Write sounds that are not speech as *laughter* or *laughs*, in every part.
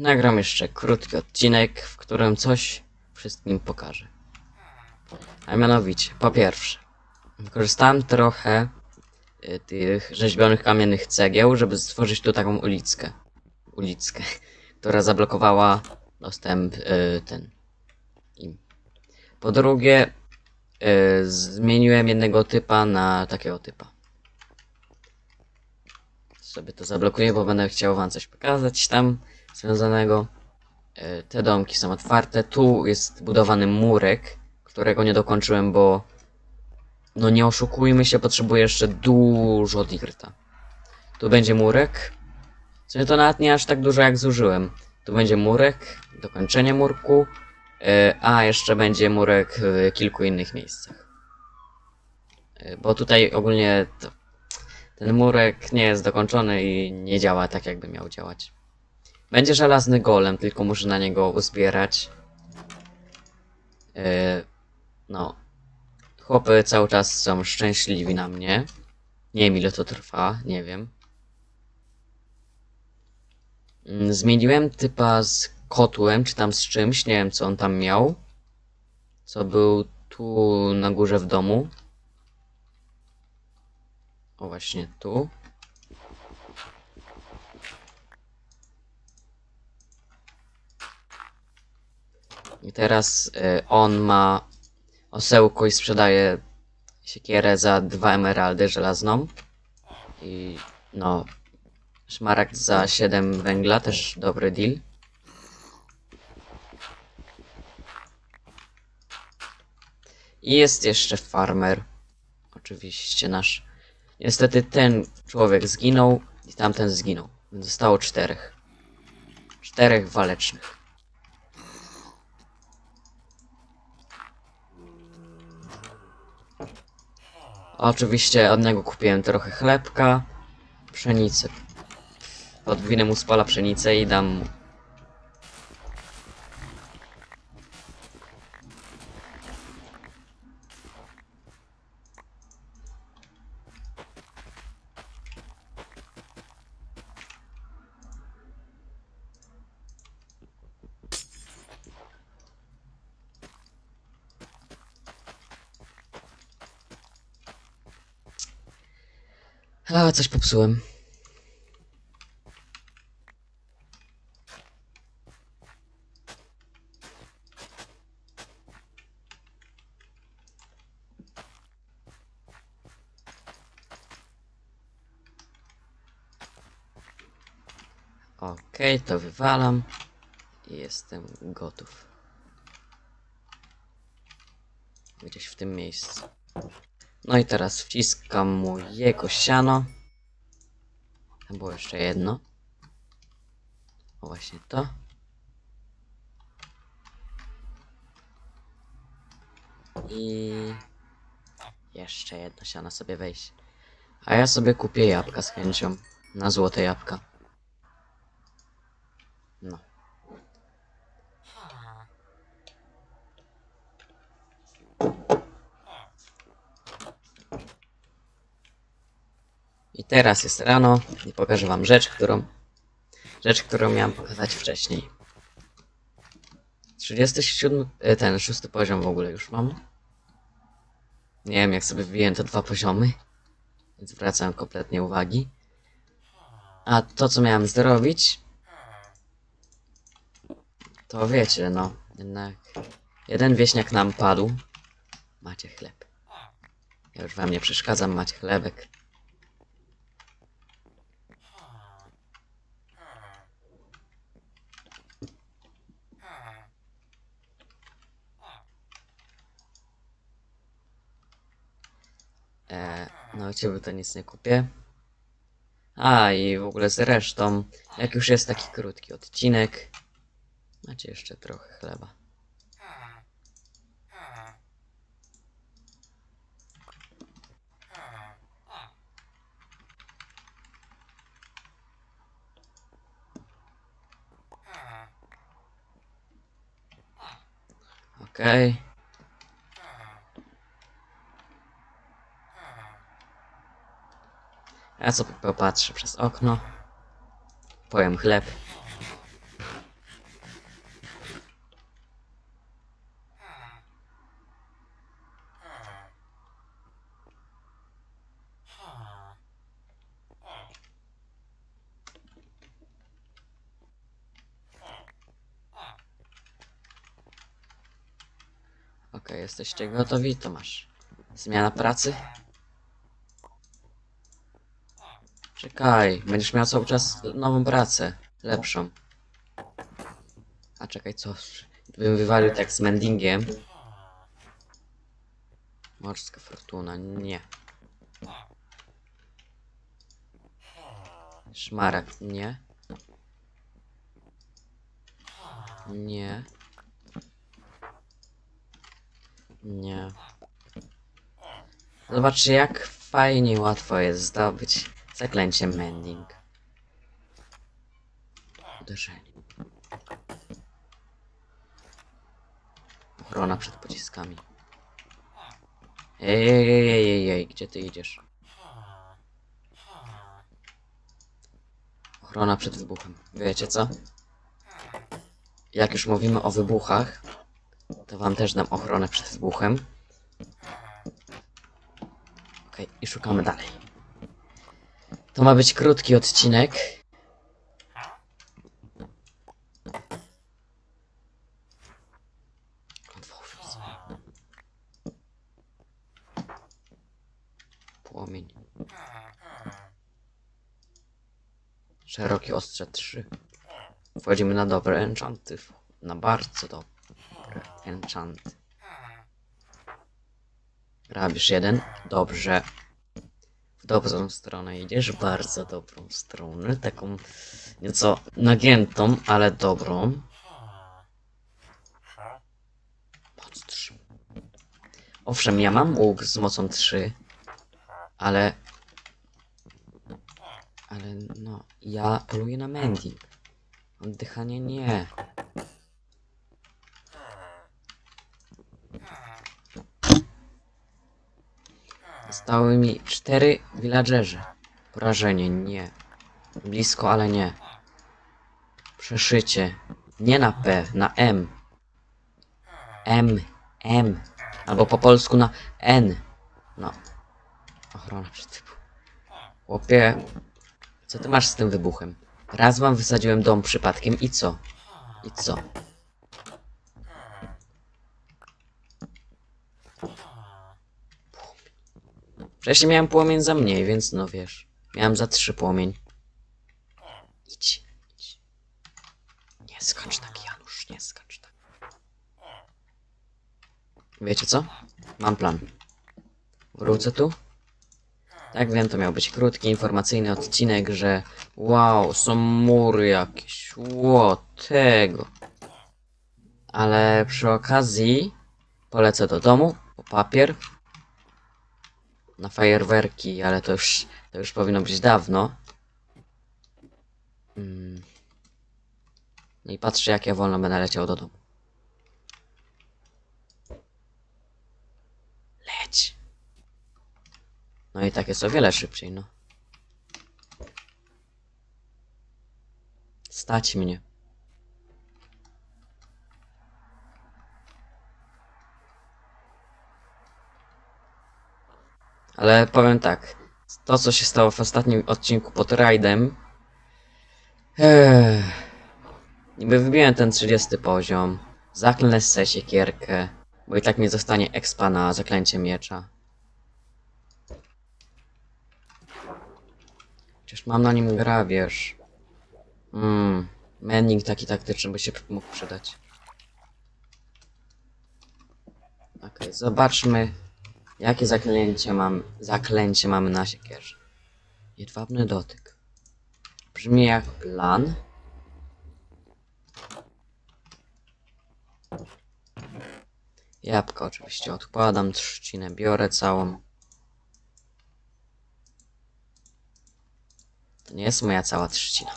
nagram jeszcze krótki odcinek, w którym coś wszystkim pokażę. A mianowicie, po pierwsze, wykorzystałem trochę y, tych rzeźbionych kamiennych cegieł, żeby stworzyć tu taką ulickę. Ulickę, *laughs* która zablokowała dostęp y, ten im. Po drugie, y, zmieniłem jednego typa na takiego typa. Sobie to zablokuję, bo będę chciał wam coś pokazać tam związanego. Y, te domki są otwarte. Tu jest budowany murek, którego nie dokończyłem, bo no nie oszukujmy się, potrzebuję jeszcze dużo dirta. Tu będzie murek. Sumie to nawet nie aż tak dużo jak zużyłem. Tu będzie murek, dokończenie murku, e, a jeszcze będzie murek w kilku innych miejscach. E, Bo tutaj ogólnie ten murek nie jest dokończony i nie działa tak jakby miał działać. Będzie żelazny golem, tylko muszę na niego uzbierać. E, No. Chłopy cały czas są szczęśliwi na mnie. Nie wiem ile to trwa, nie wiem. Mm, Zmieniłem typa z kotłem, czy tam z czymś, nie wiem co on tam miał. Co był tu na górze w domu. O właśnie tu. I teraz y, on ma osełko i sprzedaje siekierę za dwa emeraldy żelazną. I no, szmaragd za 7 węgla, też dobry deal. I jest jeszcze farmer. Oczywiście nasz. Niestety ten człowiek zginął i tamten zginął. Więc Zostało czterech. Czterech walecznych. Oczywiście od niego kupiłem trochę chlebka, pszenicy. Podwinę mu z pola pszenicę i dam. A, coś popsułem. Okej, to wywalam. I jestem gotów. Gdzieś w tym miejscu. No i teraz wciskam mu jego siano. Tam było jeszcze jedno. O właśnie to. I jeszcze jedno siano sobie wejść. A ja sobie kupię jabłka z chęcią. Na złote jabłka. No. I teraz jest rano i pokażę wam rzecz, którą rzecz, którą miałem pokazać wcześniej. 37, e, ten szósty poziom w ogóle już mam. Nie wiem jak sobie wbiłem te dwa poziomy, więc zwracam kompletnie uwagi. A to co miałem zrobić, to wiecie, no, jednak jeden wieśniak nam padł. Macie chleb. Ja już wam nie przeszkadzam, macie chlebek. E, ciebie to nic nie kupię. A i w ogóle z resztą, jak już jest taki krótki odcinek, macie jeszcze trochę chleba. Okej. Ja sobie tak popatrzę przez okno. Pojem chleb. Okej, okay, jesteście gotowi, to zmiana pracy. Czekaj, będziesz miał cały czas nową pracę. Lepszą. A czekaj, co? Bym wywalił tak z mendingiem. Morska fortuna, nie. Szmarek, nie. Nie. Nie. Zobaczcie, jak fajnie łatwo jest zdobyć zaklęcie mending. Uderzenie. Ochrona przed pociskami. Ej, ej, ej, ej, ej, gdzie ty idziesz? Ochrona przed wybuchem. Wiecie co? Jak już mówimy o wybuchach, to wam też dam ochronę przed wybuchem. Okej, i szukamy dalej. To ma być krótki odcinek. Płomień. Szerokie ostrze 3. Wchodzimy na dobre enchanty. Na bardzo dobre enchanty. Rabisz jeden. Dobrze. Dobrą stronę idziesz. Bardzo dobrą stronę. Taką nieco nagiętą, ale dobrą. Moc 3. Owszem, ja mam łuk z mocą 3, ale... Ale no, ja poluję na mending. Oddychanie nie. Zostały mi cztery villagerzy. Porażenie, nie. Blisko, ale nie. Przeszycie. Nie na P, na M. M, M. Albo po polsku na N. No. Ochrona wybuchem. Chłopie, co ty masz z tym wybuchem? Raz wam wysadziłem dom przypadkiem i co? I co? Wcześniej miałem płomień za mniej, więc no wiesz. Miałem za trzy płomień. Idź, idź. Nie skacz tak, Janusz, nie skacz tak. Wiecie co? Mam plan. Wrócę tu. Tak wiem, to miał być krótki, informacyjny odcinek, że wow, są mury jakieś, ło, tego. Ale przy okazji polecę do domu po papier na fajerwerki, ale to już, to już powinno być dawno. Mm. No i patrzę, jak ja wolno będę leciał do domu. Leć. No i tak jest o wiele szybciej, no. Stać mnie. Ale powiem tak. To, co się stało w ostatnim odcinku pod rajdem. Niby wybiłem ten 30 poziom. Zaklnę se siekierkę. Bo i tak nie zostanie expa na zaklęcie miecza. Chociaż mam na nim grabież. Mmm. Mending taki taktyczny by się mógł przydać. Okej, zobaczmy. Jakie zaklęcie mam, zaklęcie mamy na siekierze? Jedwabny dotyk. Brzmi jak plan. Jabłko oczywiście odkładam, trzcinę biorę całą. To nie jest moja cała trzcina.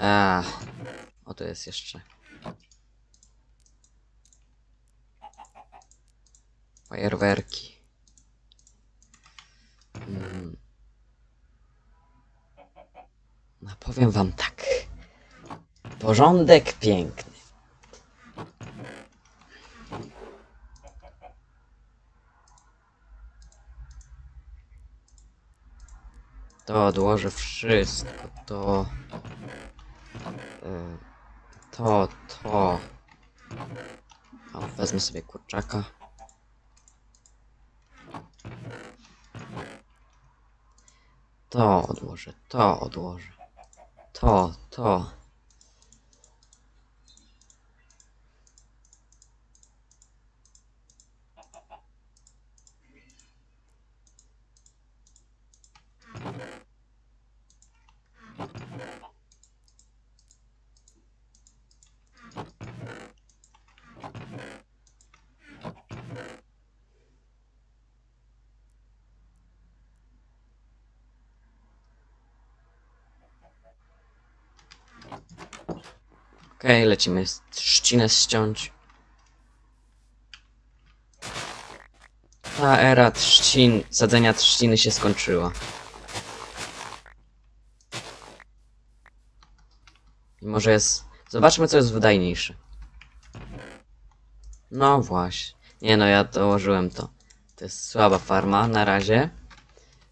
A, o to jest jeszcze. Fajerwerki. Mm. No powiem wam tak. Porządek piękny. To odłożę wszystko. To. y, To, to. O, wezmę sobie kurczaka. To odłożę, to odłożę. To, to. Okej, lecimy z- trzcinę ściąć. Ta era trzcin, sadzenia trzciny się skończyła. I może jest... Zobaczmy, co jest wydajniejsze. No właśnie. Nie no, ja dołożyłem to. To jest słaba farma na razie.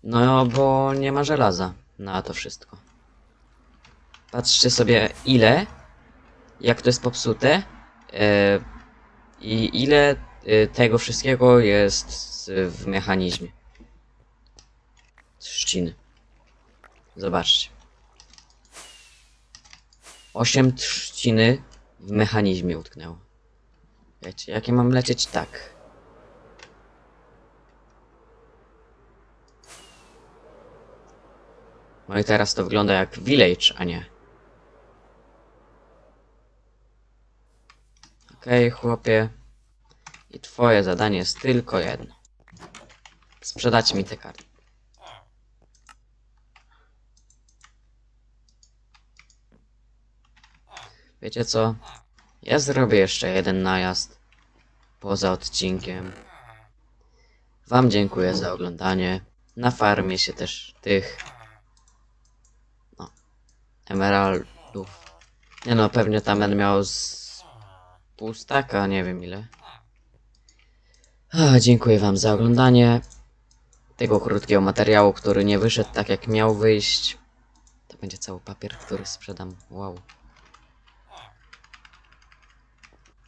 No, bo nie ma żelaza na to wszystko. Patrzcie sobie, ile jak to jest popsute e, i ile e, tego wszystkiego jest w mechanizmie. Trzciny. Zobaczcie. 8 trzciny w mechanizmie utknęło. Wiecie, jakie mam lecieć? Tak. No i teraz to wygląda jak village, a nie. Okej, chłopie. I twoje zadanie jest tylko jedno. Sprzedać mi te karty. Wiecie co? Ja zrobię jeszcze jeden najazd. Poza odcinkiem. Wam dziękuję za oglądanie. Na farmie się też tych... No. Emeraldów. Nie no, pewnie tam będę miał z pół staka, nie wiem ile. A, dziękuję wam za oglądanie tego krótkiego materiału, który nie wyszedł tak jak miał wyjść. To będzie cały papier, który sprzedam. Wow.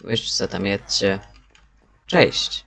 Wy se tam jedźcie. Cześć.